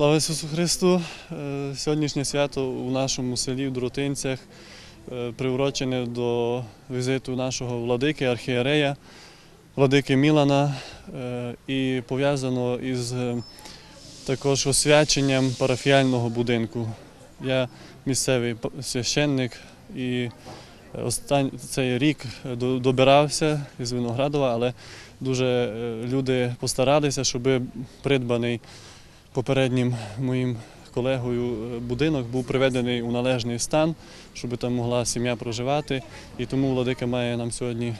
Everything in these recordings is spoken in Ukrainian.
Слава Ісусу Христу! Е, Сьогоднішнє свято у нашому селі в Дротинцях е, приурочене до візиту нашого владики, архієрея, владики Мілана, е, і пов'язано із також освяченням парафіального будинку. Я місцевий священник і остань... цей рік добирався із Виноградова, але дуже люди постаралися, щоб придбаний попереднім моїм колегою е, будинок був приведений у належний стан, щоб там могла сім'я проживати. І тому владика має нам сьогодні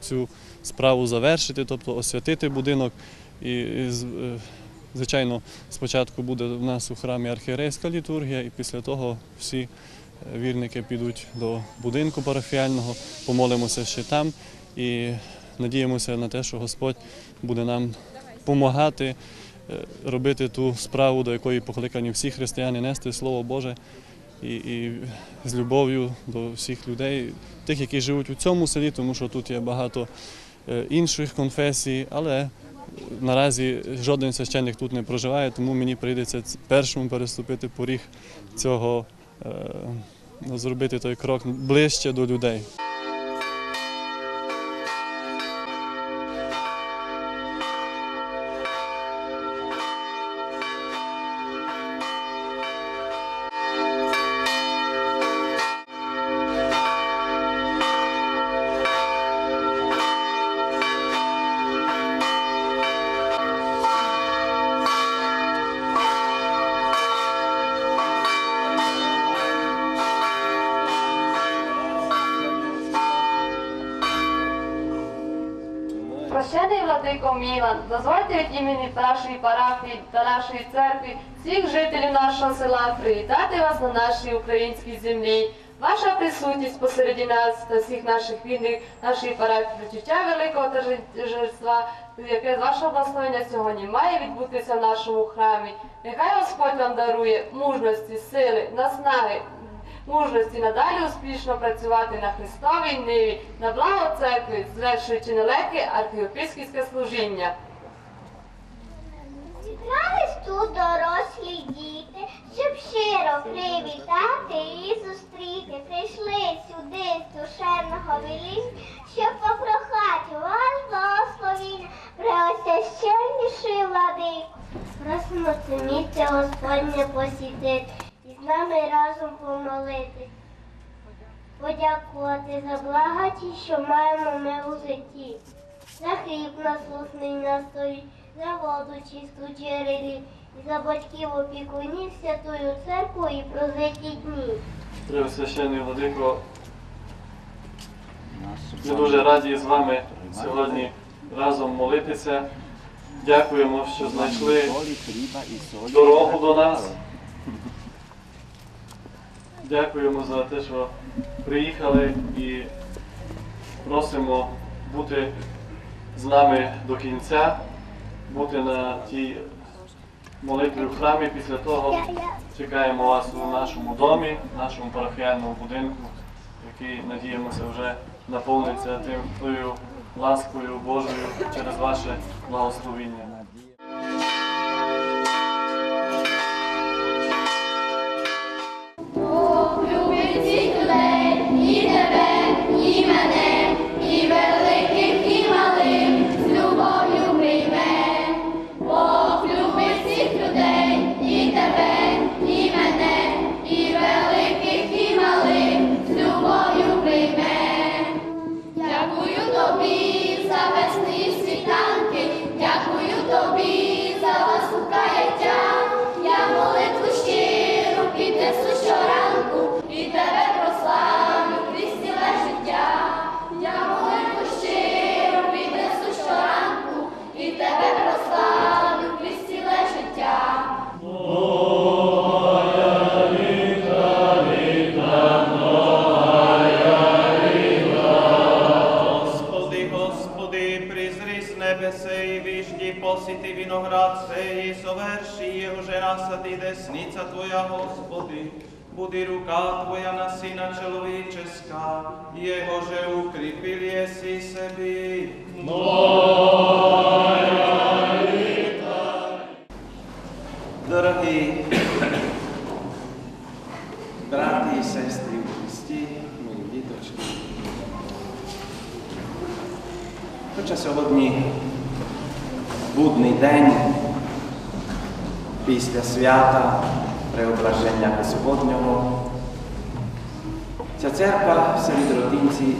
цю справу завершити, тобто освятити будинок. І, е, звичайно, спочатку буде в нас у храмі архієрейська літургія, і після того всі е, вірники підуть до будинку парафіального, помолимося ще там і надіємося на те, що Господь буде нам допомагати робити ту справу, до якої покликані всі християни нести Слово Боже і, і з любов'ю до всіх людей, тих, які живуть у цьому селі, тому що тут є багато е, інших конфесій, але наразі жоден священник тут не проживає, тому мені прийдеться першому переступити поріг цього, е, ну, зробити той крок ближче до людей. Прощений владико Мілан, дозвольте від імені нашої парафії та нашої церкви, всіх жителів нашого села привітати вас на нашій українській землі. Ваша присутність посереді нас та всіх наших вільних, нашої парафії відчуття великого торжества, яке з вашого благословення сьогодні має відбутися в нашому храмі. Нехай Господь вам дарує мужності, сили, наснаги, мужності надалі успішно працювати на Христовій ниві, на благо церкви, звершуючи нелегке архієпископське служіння. Зібрались тут дорослі діти, щоб щиро привітати і зустріти. Прийшли сюди з душевного веління, щоб попрохати вас благословіння, преосвященніший владику. Просимо це місце Господнє посітити і з нами разом помолитись. Подякувати за благоті, що маємо ми у житті, за хліб насусний на столі, за воду чисту джерелі, і за батьків опікунів святою церкву і прожиті дні. Преосвящений владико, ми дуже раді з вами сьогодні разом молитися. Дякуємо, що знайшли дорогу до нас. Дякуємо за те, що приїхали і просимо бути з нами до кінця, бути на тій молитві в храмі. Після того чекаємо вас у нашому домі, в нашому парафіальному будинку, який, надіємося, вже наповниться тим тою ласкою Божою через ваше благословіння. Budi ruka Tvoja na Syna človečeská, Jehože ukripil je si sebi. Moja Drahí bráti, sestry, Kristi, moji detočky, хоча сьогодні будний день після свята Преображення Господнього, ця церква в селі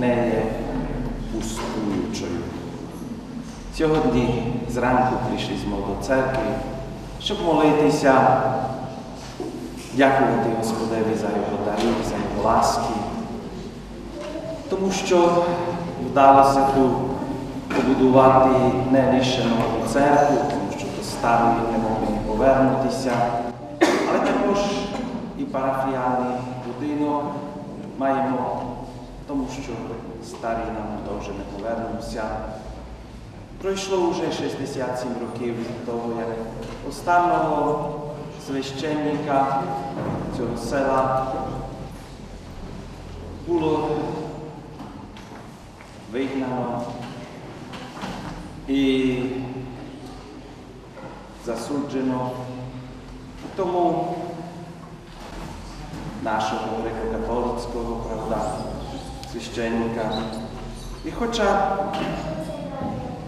не є пустуючою. Сьогодні зранку прийшли ми до церкви, щоб молитися, дякувати Господеві за його дари, за його ласки, тому що вдалося тут побудувати не лише нову церкву, тому що до старої не могли повернутися, парафіальний будинок маємо, тому що старий нам теж не повернувся. Пройшло вже 67 років від того, як останнього священника цього села було вигнано і засуджено. Тому нашого греко-католицького правда, священника. І хоча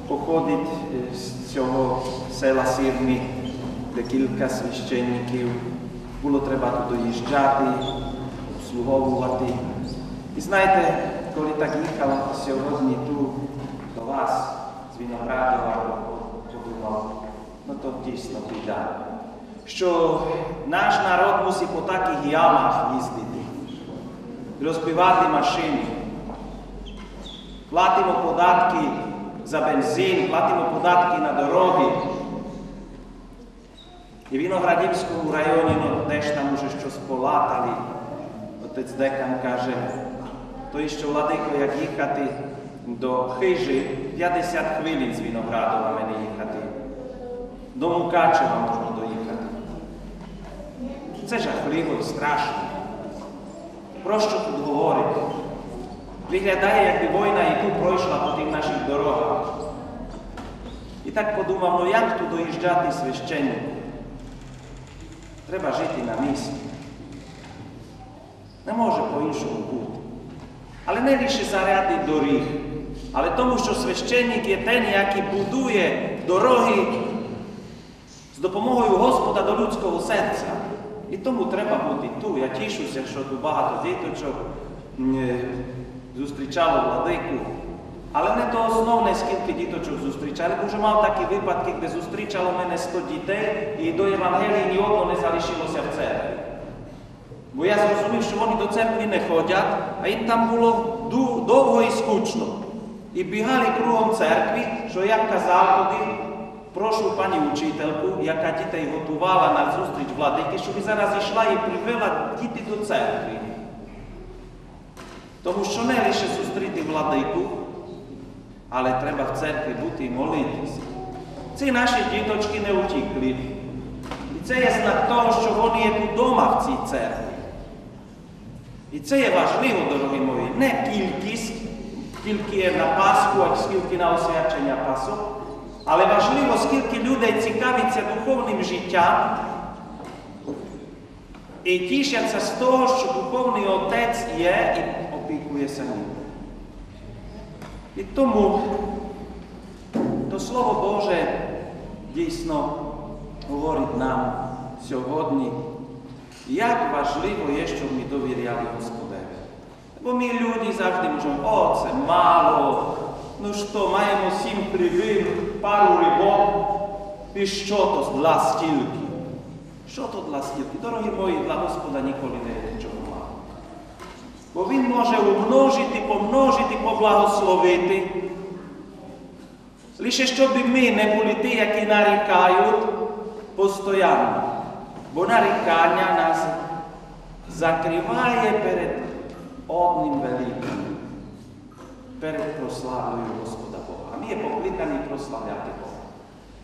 походить е, з цього села Сірні декілька священників, було треба тут доїжджати, обслуговувати. І знаєте, коли так їхав сьогодні тут до вас з Виноградова, подумав, ну то дійсно біда. Що наш народ мусить по таких ямах їздити, розбивати машини. Платимо податки за бензин, платимо податки на дороги. І в Виноградівському районі ну, теж там уже щось полатали. Отець Декан каже, то ще владико, як їхати до хижі, 50 хвилин з Виноградова мене їхати. До Мукачева можна. Це жахливо і страшно. Про що тут говорити? Виглядає, якби війна і тут пройшла по тих наших дорогах. І так подумав, ну як тут доїжджати священнику? Треба жити на місці. Не може по-іншому бути. Але не лише заради доріг, але тому, що священник є ten, який будує дороги з допомогою Господа до людського серця. І тому треба бути тут. Я тішуся, що тут багато діточок е, зустрічало владику. Але не то основне, скільки діточок зустрічали, бо вже мав такі випадки, де зустрічало мене 100 дітей і до Євангелії ні одного не залишилося в церкві. Бо я зрозумів, що вони до церкви не ходять, а їм там було довго і скучно. І бігали кругом церкви, що я казав тоді, прошу пані учительку, яка дітей готувала на зустріч владики, щоб зараз йшла і привела діти до церкви. Тому що не лише зустріти владику, але треба в церкві бути і молитися. Ці наші діточки не утікли. І це є знак того, що вони є вдома в цій церкві. І це є важливо, дорогі мої, не кількість, скільки є на Пасху, а скільки на освячення Пасок, але важливо, скільки людей цікавиться духовним життям і тішаться з того, що духовний отець є і опікується ним. І тому то Слово Боже дійсно говорить нам сьогодні, як важливо є, щоб ми довіряли Господеві. Бо ми люди завжди можемо, о, це мало, ну що, маємо сім хлібин, пару рибок, і що то для стільки? Що то для стільки? Дорогі мої, для Господа ніколи не нічого мало. Бо Він може умножити, помножити, поблагословити. Лише щоб ми не були ті, які нарікають постоянно. Бо нарікання нас закриває перед одним великим, перед прославою Господа ми є покликані прославляти Бога.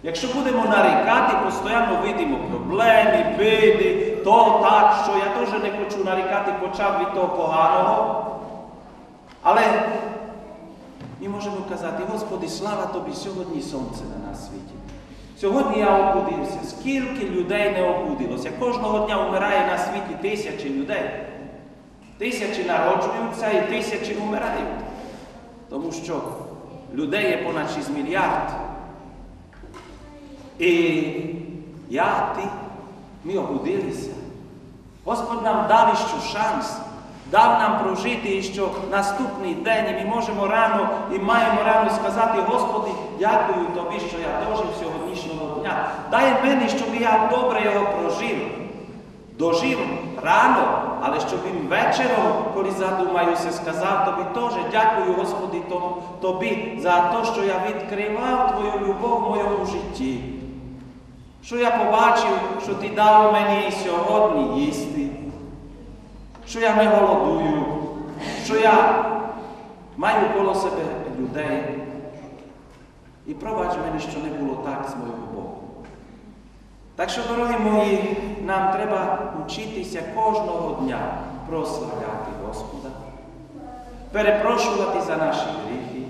Якщо будемо нарікати, постійно видимо проблеми, биди, то так, що я теж не хочу нарікати, почав від того поганого. Але ми можемо казати, Господи, слава Тобі, сьогодні сонце на нас світить. Сьогодні я обудився. Скільки людей не обудилося? Кожного дня вмирає на світі тисячі людей. Тисячі народжуються і тисячі умирають. Тому що людей є понад 6 мільярдів. І я, ти, ми обудилися. Господь нам дав ще шанс, дав нам прожити і що наступний день і ми можемо рано і маємо рано сказати, Господи, дякую Тобі, що я дожив сьогоднішнього дня. Дай мені, щоб я добре його прожив. Дожив рано, але щоб він вечором, коли задумаюся, сказав тобі теж дякую, Господи, тобі за те, що я відкривав Твою любов в моєму житті. Що я побачив, що ти дав мені сьогодні їсти, що я не голодую, що я маю коло себе людей. І пробач мені, що не було так з моєго Tak što, dragi moji, nam treba učiti se kožnog dnja proslavljati Gospoda, pereprošuvati za naše grihi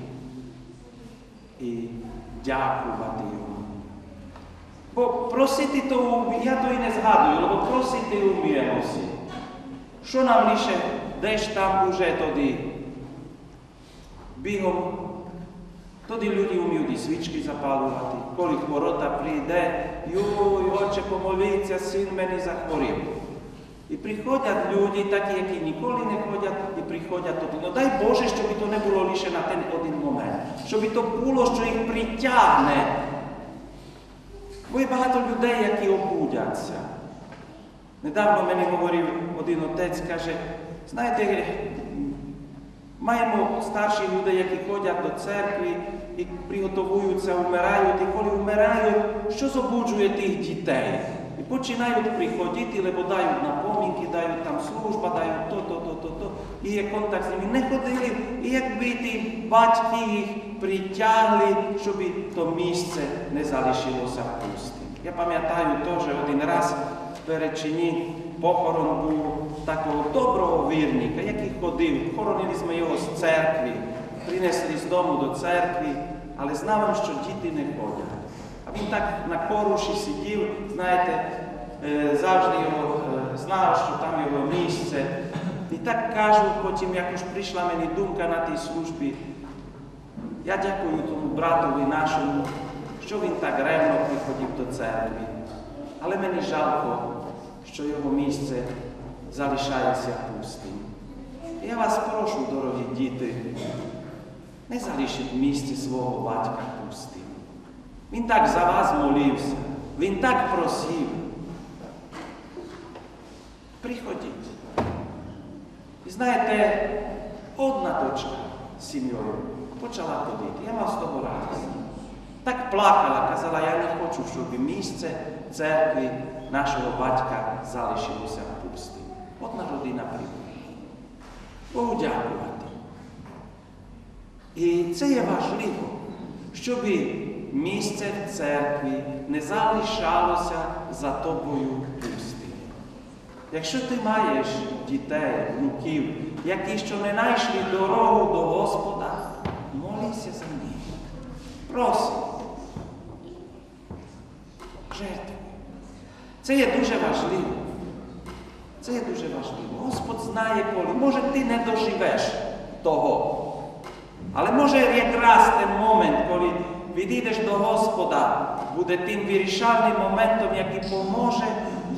i djakovati Mu. Bo prositi to, ja to i ne zhaduju, lebo prositi umijemo si. Što nam više deš tam uže todi bihom, todi ljudi umiju di svički zapaluvati, koliko rota pride, йой, отче, помоліться, син мені захворів. І приходять люди, такі, які ніколи не ходять, і приходять туди. Ну дай Боже, щоб то не було лише на ten один момент. Щоб то було, що їх притягне. Бо є багато людей, які обудяться. Недавно мені говорив один отець, каже, знаєте, Маємо старші люди, які ходять до церкви і приготовуються, вмирають, і коли вмирають, що забуджує тих дітей? І починають приходити, лебо дають напомінки, дають там служба, дають то, то, то, то, то. І є контакт з ними. Не ходили, і якби ті батьки їх притягли, щоб то місце не залишилося пустим. Я пам'ятаю теж один раз в Перечині похорон був такого доброго вірника, який ходив. Хоронили ми його з церкви, принесли з дому до церкви, але знав, що діти не ходять. А він так на коруші сидів, знаєте, е, завжди його е, знав, що там його місце. І так кажу, потім якось прийшла мені думка на тій службі. Я дякую тому братові нашому, що він так ревно приходив до церкви. Але мені жалко, що його місце залишається пустим. Я вас прошу, дорогі діти, не залишіть місце свого батька пустим. Він так за вас молився, він так просив. Приходіть. І знаєте, одна дочка з сім'єю почала ходити. Я мав з того радість. Так плакала, казала, я не хочу, щоб місце церкви нашого батька залишилося пустим. Одна родина прийде. Богу дякувати. І це є важливо, щоб місце в церкві не залишалося за тобою пустим. Якщо ти маєш дітей, внуків, які ще не знайшли дорогу до Господа, молися за них. Проси. Жертвуй. Це є дуже важливо. Це є дуже важливо. Господь знає коли. Може, ти не доживеш того. Але може якраз той момент, коли відійдеш до Господа, буде тим вирішальним моментом, який поможе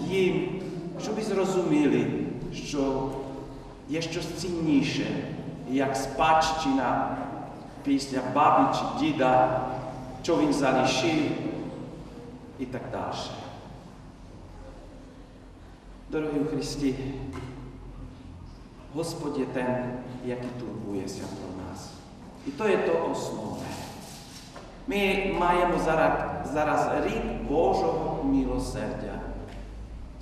їм, щоб зрозуміли, що є щось цінніше, як спадщина після баби чи діда, що він залишив і так далі. Дорогі у Христі, Господь є ten, який турбується про нас. І то є то основне. Ми маємо зараз, зараз рік Божого милосердя.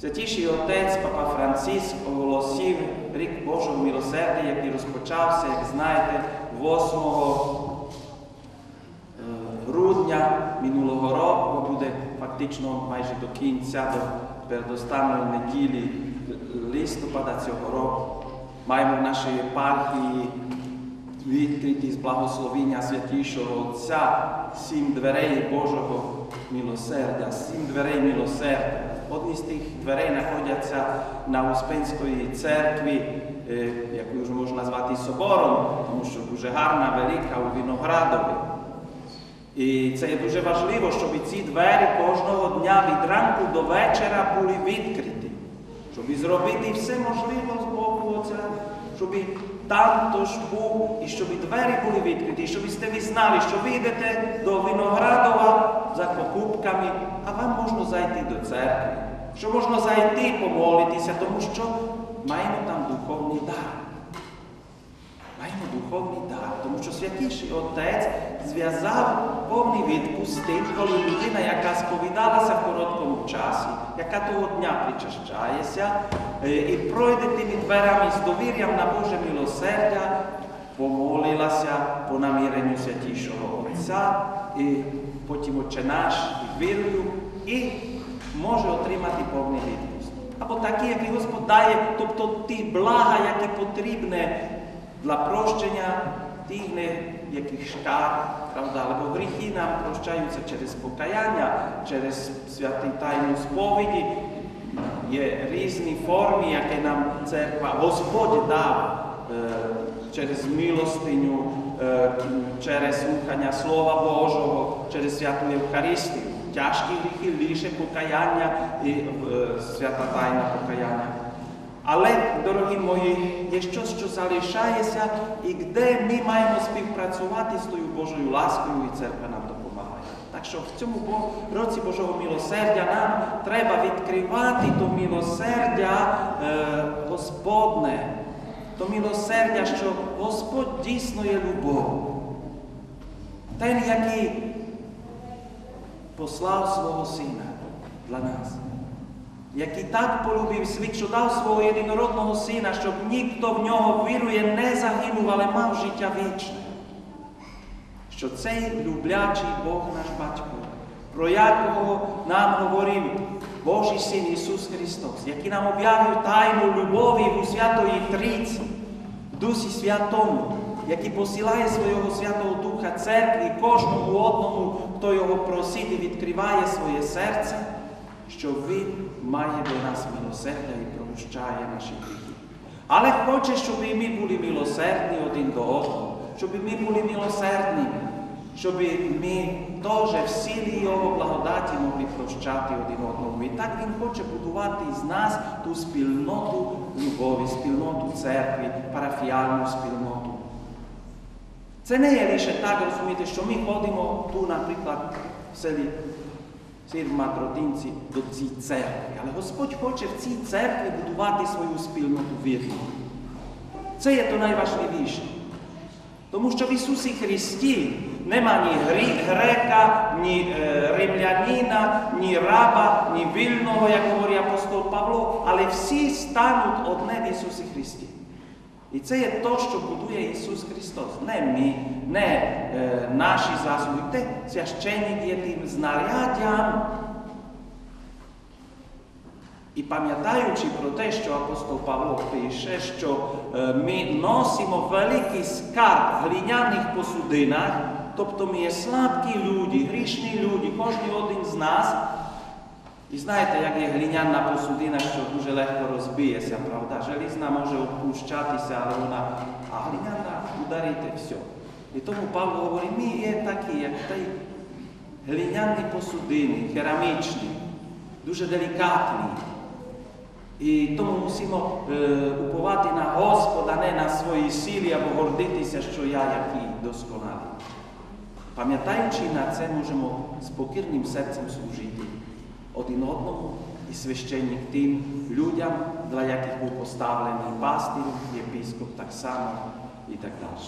Святіший Отець Папа Франциск оголосив рік Божого милосердя, який розпочався, як знаєте, 8 е, грудня минулого року, буде фактично майже до кінця, до передостанньої неділі листопада цього року. Маємо в нашій єпархії відкриті з благословіння святішого Отця, сім дверей Божого милосердя, сім дверей милосердя. Одні з тих дверей знаходяться на Успенської церкві, е, яку вже можна назвати собором, тому що дуже гарна, велика у Виноградові. І це є дуже важливо, щоб ці двері кожного дня від ранку до вечора були відкриті, щоб зробити все можливе з боку Отця, щоб там хтось був, і щоб двері були відкриті, щоб ви знали, що ви йдете до Виноградова за покупками, а вам можна зайти до церкви, що можна зайти помолитися, тому що маємо там духовний дар. Що святіший Отець зв'язав повний відпуск з тим, коли людина, яка сповідалася в короткому часі, яка того дня причащається, е, і пройде тими дверами з довір'ям на Боже милосердя, помолилася по наміренню святішого Отця, і потім Отче наш і вірою, і може отримати повний відпуск. Або такі, які Господь дає, тобто ті блага, які потрібні для прощення яких шкар, правда, або гріхи нам прощаються через покаяння, через святий тайну сповіді. Є різні форми, які нам церква Господь дав е, через милостиню, е, через слухання Слова Божого, через святу Євхаристію. Тяжкі гріхи, лише покаяння і е, свята тайна покаяння. Але, дорогі мої, є щось, що залишається, і де ми маємо співпрацювати з тою Божою ласкою, і церква нам допомагає. Так що в цьому році Божого милосердя нам треба відкривати то милосердя е, Господне, то милосердя, що Господь дійсно є любов. Ten, який послав свого Сина для нас який так полюбив світ, що дав свого єдинородного сина, щоб ніхто в нього вірує, не загинув, але мав життя вічне. Що цей люблячий Бог наш батько, про якого нам говорив Божий Син Ісус Христос, який нам об'явив тайну любові у Святої Трійці, Дусі Святому, який посилає свого Святого Духа церкві кожному одному, хто його просить і відкриває своє серце що Він має до нас милосердя і прощає наші гріхи. Але хоче, щоб і ми були милосердні один до одного, щоб ми були милосердні, щоб ми теж в силі Його благодаті могли прощати один одному. І так Він хоче будувати з нас ту спільноту любові, спільноту церкви, парафіальну спільноту. Це не є лише так, розумієте, що ми ходимо ту, наприклад, в селі Сірма Тродинці до цієї церкви. Але Господь хоче в цій церкві будувати свою спільноту вірну. Це є то найважливіше. Тому що в Ісусі Христі нема ні грека, ні е, римлянина, ні раба, ні вільного, як говорить апостол Павло, але всі стануть одне в Ісусі Христі. І це є то, що будує Ісус Христос. Не ми, не е, наші засоби, те священник є тим знаряддям. І пам'ятаючи про те, що апостол Павло пише, що е, ми носимо великий скарб в глиняних посудинах, тобто ми є слабкі люди, грішні люди, кожен один з нас. І знаєте, як є глиняна посудина, що дуже легко розбиється, правда? Желізна може опущатися, але вона, а глиняна ударити все. І тому Павло говорить, ми є такі, як той глиняні посудини, керамічні, дуже делікатні. І тому мусимо е, уповати на Господа, не на свої силі або гордитися, що я який досконалий. Пам'ятаючи на це, можемо з покірним серцем служити один одному і священник тим людям, для яких був поставлений пастир, єпископ так само і так далі.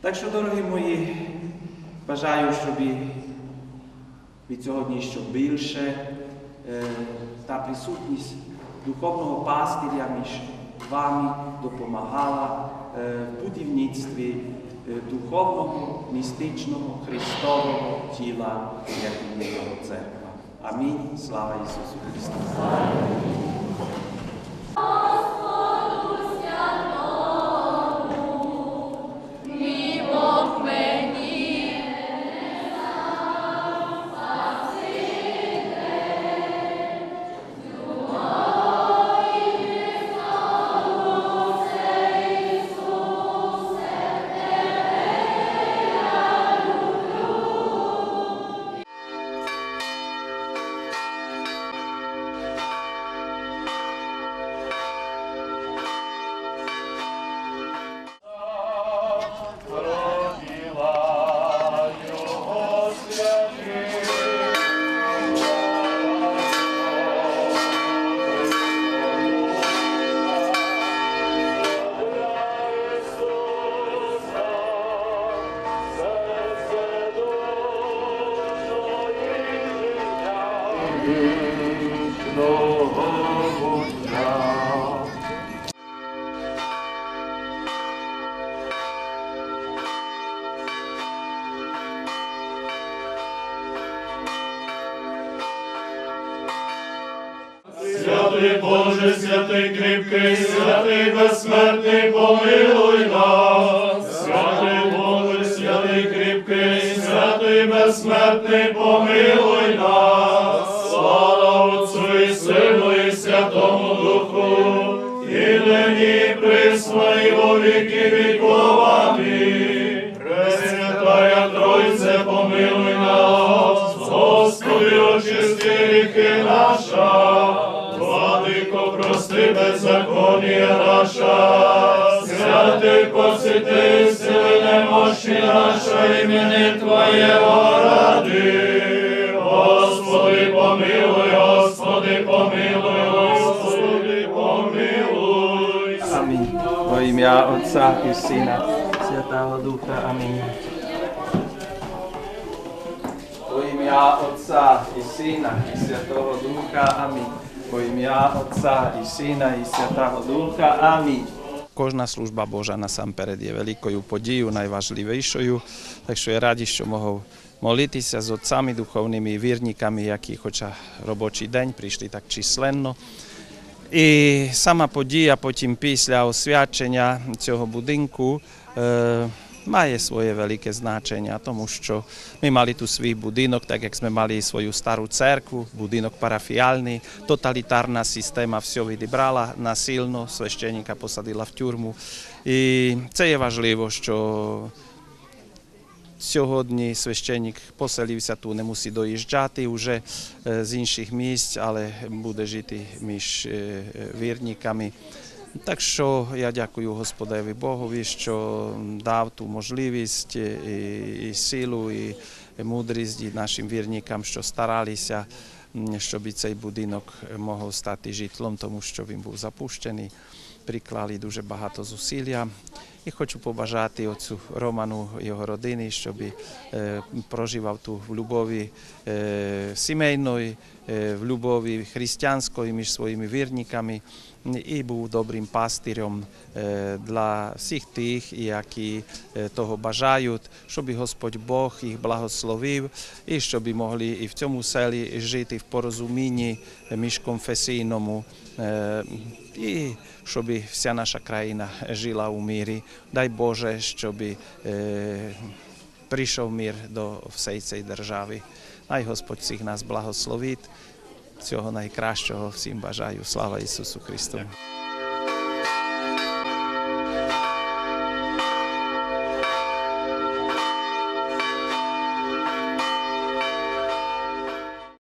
Так що, дорогі мої, бажаю, щоб від сьогодні ще більше е, та присутність духовного пастиря між вами допомагала е, в будівництві е, духовного, містичного, Христового тіла, як є його церква. Амінь. Слава Ісусу Христу! Кріпкий, святий безсмертний, помилуй нас. Святий Боже, святий кріпкий, святий безсмертний, помилуй нас. Слава Отцу і Сину і Святому Духу, і нині во віки віков. Прости беззаконія наша, святий посвяти сили немощі наша, імені Твоєго ради. Господи, помилуй, Господи, помилуй, Господи, помилуй. Амінь. Во ім'я Отця і Сина, Святого Духа. Амінь. Во ім'я Отця і Сина, і Святого Духа. Амінь. Во ім'я Отця і Сина, і Святого Духа. Амінь. Кожна служба Божа насамперед є великою подією, найважливішою. Так що я радий, що можу молитися з отцями духовними вірниками, які хоча робочий день прийшли так численно. І сама подія потім після освячення цього будинку е, має своє велике значення, тому що ми мали тут свій будинок, так як ми мали свою стару церкву, будинок парафіальний, тоталітарна система все відібрала насильно, священника посадила в тюрму. І це є важливо, що Сьогодні священник поселився тут, не мусить доїжджати вже з інших місць, але буде жити між вірниками. Так що я дякую Господеві Богові, що дав ту можливість і, і силу, і мудрість і нашим вірникам, що старалися, щоб цей будинок мог стати житлом, тому що він був запущений. Приклали дуже багато зусилля. І хочу побажати оцю Роману його родини, щоб е, проживав тут в любові е, сімейної, е, в любові християнської між своїми вірниками і був добрим пастирем е, для всіх тих, які е, того бажають, щоб Господь Бог їх благословив, і щоб могли і в цьому селі жити в порозумінні міжконфесійному. І щоб вся наша країна жила у мирі. Дай Боже, щоб прийшов мир до всієї цієї держави. Най Господь всіх нас благословить. Всього найкращого всім бажаю. Слава Ісусу Христу!